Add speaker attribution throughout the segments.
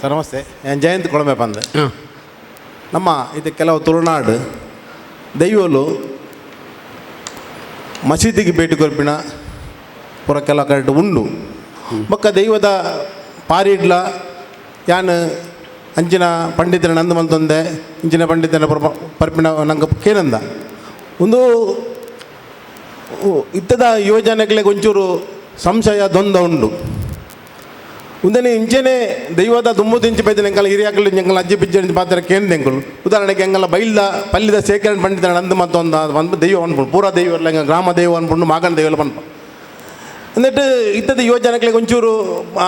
Speaker 1: Sir ನಮಸ್ತೆ. ನಾನು ಜಯಂತ್ ಕೊಳಮೆ ಬಂದೆ. ನಮ್ಮ ಇದು ಕೆಲವು ತುಳುನಾಡು ದೈವಲು ಮಸೀದಿಗೆ ಭೇಟಿ ಕೊರ್ಪಿನ ಪುರ ಕೆಲ ಕರೆಕ್ಟ್ ಉಂಡು. ಬೊಕ್ಕ ದೈವದ ಪಾರಿಡ್ಲ ಯಾನ್ ಅಂಚಿನ ಪಂಡಿತರ ನಂದು ಮಂತೊಂದೆ ಇಂಚಿನ ಪಂಡಿತನ ಪರ್ಪ ಪರ್ಪಿನ ನಂಗೆ ಕೇನಂದ. ಒಂದು ಇತ್ತದ ಯೋಜನೆಗಳಿಗೆ ಒಂಚೂರು ಸಂಶಯ ದ್ವಂದ್ವ ಉಂಡು. ಉಂದನೆ ಇಂಚೆನೆ ದೈವದ ದುಮ್ಮು ತಿಂಚಿ ಬೈದ ಎಂಕಲ್ ಹಿರಿಯಾಕಲು ಎಂಕಲ್ ಅಜ್ಜಿ ಪಿಜ್ಜಿ ಪಾತ್ರ ಕೇಂದ್ರ ಎಂಕಲು ಉದಾಹರಣೆಗೆ ಎಂಕಲ್ಲ ಬೈಲ್ದ ಪಲ್ಲಿದ ಸೇಕರಣೆ ಪಂಡಿತ ನಂದು ಮತ್ತೊಂದು ಒಂದು ದೈವ ಅನ್ಕೊಂಡು ಪೂರ ದೈವ ಇಲ್ಲ ಎಂಗ ಗ್ರಾಮ ದೈವ ಅನ್ಕೊಂಡು ಮಾಗನ ದೈವ ಎಲ್ಲ ಪನ್ಪ എന്നിട്ട് ಇತ್ತದ ಯೋಜನೆಗಳಿಗೆ ಒಂಚೂರು ಆ,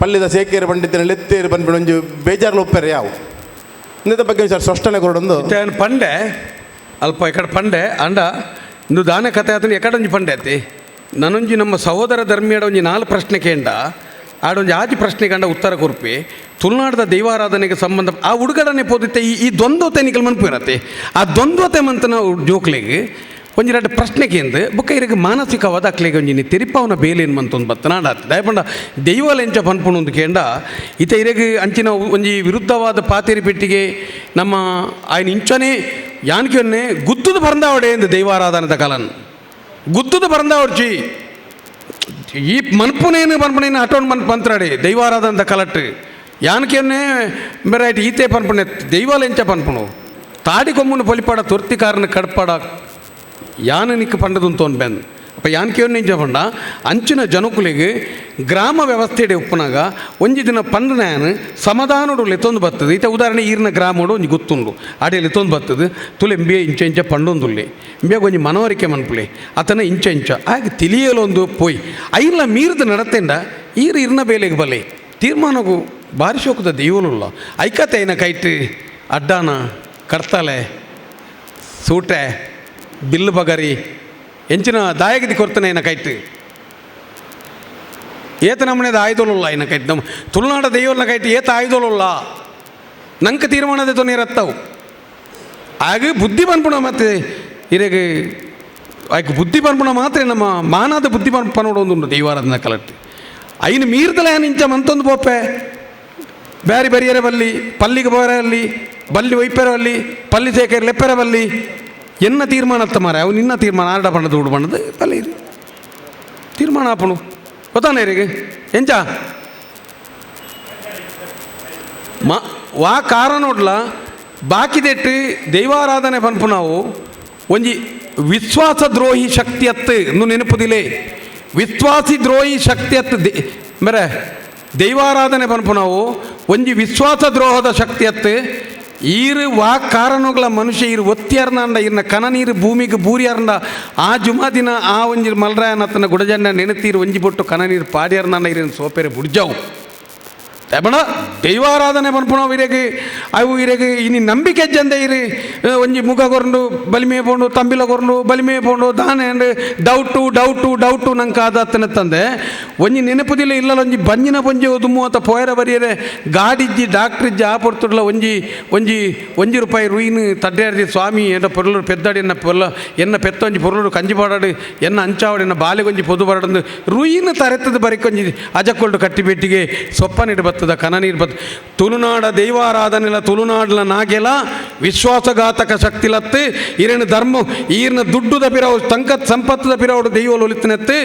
Speaker 1: ಪಲ್ಲಿದ ಸೇಕೇರಿ ಪಂಡಿತನ ಲೆತ್ತೇರಿ ಬಂದ್ಬಿಡು ಒಂಜು ಬೇಜಾರ್ಲು ಒಪ್ಪರೆ ಯಾವು ಇನ್ನದ ಬಗ್ಗೆ ಸರ್ ಸ್ಪಷ್ಟನೆ ಕೊಡೊಂದು
Speaker 2: ಇತ್ತೇನು ಪಂಡೆ ಅಲ್ಪ ಇಕಡೆ ಪಂಡೆ ಅಂಡ ಇಂದು ದಾನೆ ಕಥೆ ಆತನ ಎಕಡೊಂಜಿ ಪಂಡೆ ಆತಿ ನನೊಂಜಿ ನಮ್ಮ ಸಹೋದರ ಧರ್ಮೀಯಡ ಒಂಜಿ ನಾಲ್ ಪ್ರಶ್ನೆ ಕೇಂಡ ಆಡೊಂದು ಜಾತಿ ಪ್ರಶ್ನೆ ಕಂಡ ಉತ್ತರ ಕೊರ್ಪೆ, ತುಳುನಾಡದ ದೈವಾರಾಧನೆಗೆ ಸಂಬಂಧ ಆ ಹುಡುಗರನ್ನೇ ಪೋದಿತ್ತೆ ಈ ಈ ದ್ವಂದ್ವತೆ ನಿಕಲ್ ಮನ್ಪಿರತ್ತೆ ಆ ದ್ವಂದ್ವತೆ ಮಂತನ ಜೋಕ್ಲೆಗೆ ಒಂಜಿ ಎರಡು ಪ್ರಶ್ನೆಗೆಂದು ಬುಕ್ಕ ಇರಗೆ ಮಾನಸಿಕವಾದ ಅಕ್ಲೆಗೆ ಒಂಜಿನಿ ತೆರಿಪಾವನ ಬೇಲೇನು ಮಂತೊಂದು ಬತ್ತನಾಡ ದಯಪಂಡ ಎಂಚ ಪನ್ಪುನ ಒಂದು ಕೇಂಡ, ಇತ ಇರಗ ಅಂಚಿನ ಒಂಜಿ ವಿರುದ್ಧವಾದ ಪಾತೇರಿ ಪೆಟ್ಟಿಗೆ ನಮ್ಮ ಆಯ್ನ ಇಂಚನೆ ಯಾನ್ಕಿಯೊನ್ನೆ ಗುದ್ದುದು ಬರಂದಾವಡೆ ಎಂದು ದೈವಾರಾಧನದ ಕಲನ್. ಗುದ್ದುದು ಬರಂದಾವಡ್ಚಿ ಈ ಮನ್ಪುನೇನು ಪನ್ಪುನೇನು ಅಟೋನ್ ಮನ್ ಪಂತ್ರಾಡಿ ದೈವಾರಾಧನದ ಕಲಟ್ ಯಾನ್ಕಿಯನ್ನೇ ಬೆರೈಟಿ ಈತೆ ಪನ್ಪುಣೆ ದೈವಾಲೆಂಚ ಪನ್ಪುಣು ತಾಡಿ ಕೊಮ್ಮುನು ಪೊಲಿಪಾಡ ತುರ್ತಿಕಾರನ ಕಡ್ಪಾಡ ಯಾನ ನಿಕ್ಕ ಪಂಡದು ತೋನ್ ಇಂಚ ಪಂಡ? ಅಂಚಿನ ಜನಕುಲಿಗೆ ಗ್ರಾಮ ವ್ಯವಸ್ಥೆಡೆ ಉಪ್ಪನಾಗ ಒಂಜಿ ದಿನ ಪಂಡನಾಯನ್ ಸಮಾಧಾನಡು ಲೆತ್ತೊಂದು ಬರ್ತದೆ ಈತ ಉದಾಹರಣೆ ಈರಿನ ಗ್ರಾಮಡು ಒಂಜಿ ಗೊತ್ತುಂಡು. ಆಡೆ ಲೆತ್ತೊಂದು ಬರ್ತದೆ ತುಲೆ ಎಂಬಿಯ ಇಂಚ ಇಂಚ ಪಂಡೊಂದುಲ್ಲೆ. ಎಂಬಿಯಾಗ ಒಂಜಿ ಮನವರಿಕೆ ಮನ್ಪುಲೆ. ಆತನ ಇಂಚ ಇಂಚ. ಹಾಗೆ ತಿಳಿಯಲೊಂದು ಪೋಯ್. ಐರ್ಲ ಮೀರ್ದು ನಡತೆಂಡ ಈರು ಇರ್ನ ಬೇಲೆಗೆ ಬಲೆ. ತೀರ್ಮಾನಗೂ ಬಾರಿ ಶೋಕದ ದೇವಲುಲ್ಲ. ಐಕತೆ ಐನ ಕೈಟ್ ಅಡ್ಡಾನ ಕರ್ತಲೆ ಸೂಟೆ ಬಿಲ್ಲು ಬಗರಿ ಎಂಚಿನ ದಾಯಗದಿ ಕೊರ್ತನೆ ಏನ ಕೈಟ್ ಏತ ನಮ್ಮನೆದ ಆಯ್ದೋಲಲ್ಲ ಏನ ಕೈಟ್ ನಮ್ಮ ತುಳುನಾಡ ದೈವಲ್ನ ಕೈಟ್ ಏತ ಆಯ್ದೋಲಲ್ಲ ನಂಗೆ ತೀರ್ಮಾನದ ತೊನೆ ಇರತ್ತವು ಆಗ ಬುದ್ಧಿ ಬಂದ್ಬಿಡ ಮತ್ತೆ ಇರೆಗೆ ಆಯ್ಕೆ ಬುದ್ಧಿ ಬಂದ್ಬಿಡ ಮಾತ್ರ ನಮ್ಮ ಮಾನದ ಬುದ್ಧಿ ಬನ್ ಪನೋಡೊಂದು ದೈವಾರಾಧನ ಕಲಟ್ ಐನು ಮೀರ್ದಲ ಇಂಚ ಮಂತೊಂದು ಪೋಪೆ ಬ್ಯಾರಿ ಬರಿಯರೆ ಬಲ್ಲಿ ಪಲ್ಲಿಗೆ ಬೋರಲ್ಲಿ ಬಲ್ಲಿ ಒಯ್ಪೆರವಲ್ಲಿ ಪಲ್ಲಿ ಸೇಕರೆ ಲೆಪ್ಪೆರ ಬಲ್ಲಿ ಎನ್ನ ತೀರ್ಮಾನ ಅತ್ತ ಮಾರೆ ಅವು ನಿನ್ನ ತೀರ್ಮಾನ, ಆರ್ಡ ಪಣ್ಣದು தீர்மானம் ஆப்பணும் ಗೊತ್ತಾನೆ ಇರಿಗೆ ಎಂಚ ಮಾ, ವಾ ಕಾರಣೋಡ್ಲ ಬಾಕಿದೆಟ್ಟು ದೈವಾರಾಧನೆ ಪನ್ಪು ನಾವು. ಒಂಜಿ ವಿಶ್ವಾಸ ದ್ರೋಹಿ ಶಕ್ತಿ ಅತ್ತು ಇನ್ನು ನೆನಪುದಿಲೆ. ವಿಶ್ವಾಸಿ ದ್ರೋಹಿ ಶಕ್ತಿ ಅತ್ತು ದೇ ಬೇರೆ ದೈವಾರಾಧನೆ ಪನ್ಪು ನಾವು. ಒಂಜಿ ವಿಶ್ವಾಸ ದ್ರೋಹದ ಶಕ್ತಿ ಅತ್ತು ಈರು ವಾ ಕಾರಣಗಳ ಮನುಷ್ಯ, ಇರು ಒತ್ತಿಯಾರ್ನಾಂಡ ಇರ್ನ ಕನ ನೀರು ಭೂಮಿಗೆ ಬೂರಿಯಾರ್ಂಡ ಆ ಜುಮಾ ದಿನ ಆ ಒಂಜಿ ಮಲ್ರಾಯನತ್ತನ ಗುಡಜಂಡ ನೆನೆತೀರು, ಒಂಜಿ ಬೊಟ್ಟು ಕನ ನೀರು ಪಾಡಿಯಾರ್ನಾಂಡ ಇರಿನ ಸೋಪೆರೆ ಬುಡ್ಜಾವು. ಬಣ ದೈವಾರಾಧನೆ ಪನ್ಪುಣ ಇರೆಗೆ ಅವು ಇರೆಗೆ ಇನಿ ನಂಬಿಕೆ ಜಂದೆ ಇರಿ. ಒಂಜಿ ಮುಗ ಕೊರಂಡು ಬಲಿಮೆ ಪೋಂಡು, ತಂಬಿಲ ಕೊರಂಡು ಬಲಿಮೆ ಪೋಂಡು, ದಾನೆ ಅಂದ್ರೆ ಡೌಟು ಡೌಟು ಡೌಟು ನಂಗೆ ಆದತ್ತನ ತಂದೆ. ಒಂಜಿ ನೆನಪುದಿಲ್ಲ ಇಲ್ಲ ಒಂಜಿ ಬಂಜಿನ ಪೊಂಜಿ ದುಮ್ಮು ಅಂತ ಪೋಯರ ಬರಿಯರೆ, ಗಾಡಿಜ್ಜಿ, ಡಾಕ್ಟ್ರಿಜ್ಜಿ ಆ ಪೊರ್ತುಡ್ಲ ಒಂಜಿ ಒಂಜಿ ಒಂಜಿ ರೂಪಾಯಿ ರುಯಿನ್ ತಡ್ಡಾಡ್ದಿ ಸ್ವಾಮಿ, ಎನ್ನ ಪೊರ್ಲು ಪೆದ್ದಾಡಿ, ಎನ್ನ ಪೊಲ್ಲ ಎನ್ನ ಪೆತ್ತೊಂಜಿ ಪೊರ್ಲುಡು ಕಂಜಿ ಪಾಡಾಡು, ಎನ್ನ ಅಂಚಾವಡಿ, ಎನ್ನ ಬಾಲೆಗೊಂಜಿ ಪೊದು ಬಾಡಂದು ರುಯಿನ್ ತರೆತ್ತದ ಬರಿಕೊಂಜಿ ಅಜಕ್ಕೊಳ್ಡು ಕಟ್ಟಿಬೆಟ್ಟಿಗೆ ಸೊಪ್ಪನಿಡು ಬತ್ತದ ಕನ ನೀರು ಬತ್ ತುಳುನಾಡ ದೈವಾರಾಧನೆಲ ತುಳುನಾಡ್ಲ ನಾಗೆಲ ವಿಶ್ವಾಸಘಾತಕ ಶಕ್ತಿಲತ್ತೆ. ಈರಿನ ಧರ್ಮ, ಈರ್ನ ದುಡ್ಡುದ ಪಿರಾವು ತಂಕತ್ ಸಂಪತ್ತದ ಪಿರಾವುಡು ದೈವಲು ಒಲಿತಿನೆತ್ತು.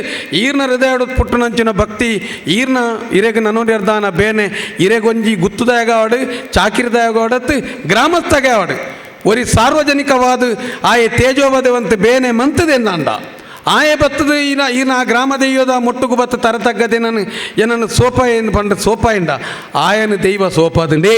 Speaker 2: ಈರ್ನ ಹೃದಯಡು ಪುಟ್ಟುನಂಚಿನ ಭಕ್ತಿ, ಈರ್ನ ಇರೆಗೆ ನನೋಡ್ಯರ್ದಾನ ಬೇನೆ ಇರೆಗೊಂಜಿ ಗುತ್ತುದಾಯಗಾವಡು, ಚಾಕಿರಿದಾಯಗಾವಡತ್ತು ಗ್ರಾಮಸ್ಥಗಾವಡು ಒರಿ ಸಾರ್ವಜನಿಕವಾದ, ಆಯೆ ತೇಜೋವಧವಂತೆ ಬೇನೆ ಮಂತದೆಂದಾಂಡ ಆಯೆ ಬತ್ತದ ಈನ ಈನ ಆ ಗ್ರಾಮ ದೈವದ ಮೊಟ್ಟುಗು ಬತ್ತ ತರತಕ್ಕದೆ ನಾನು ಏನನ್ನು ಸೋಪ ಏನು ಪಂಡ ಸೋಪ ಇಂಡ ಆಯನ ದೈವ ಸೋಪದಂಡೇ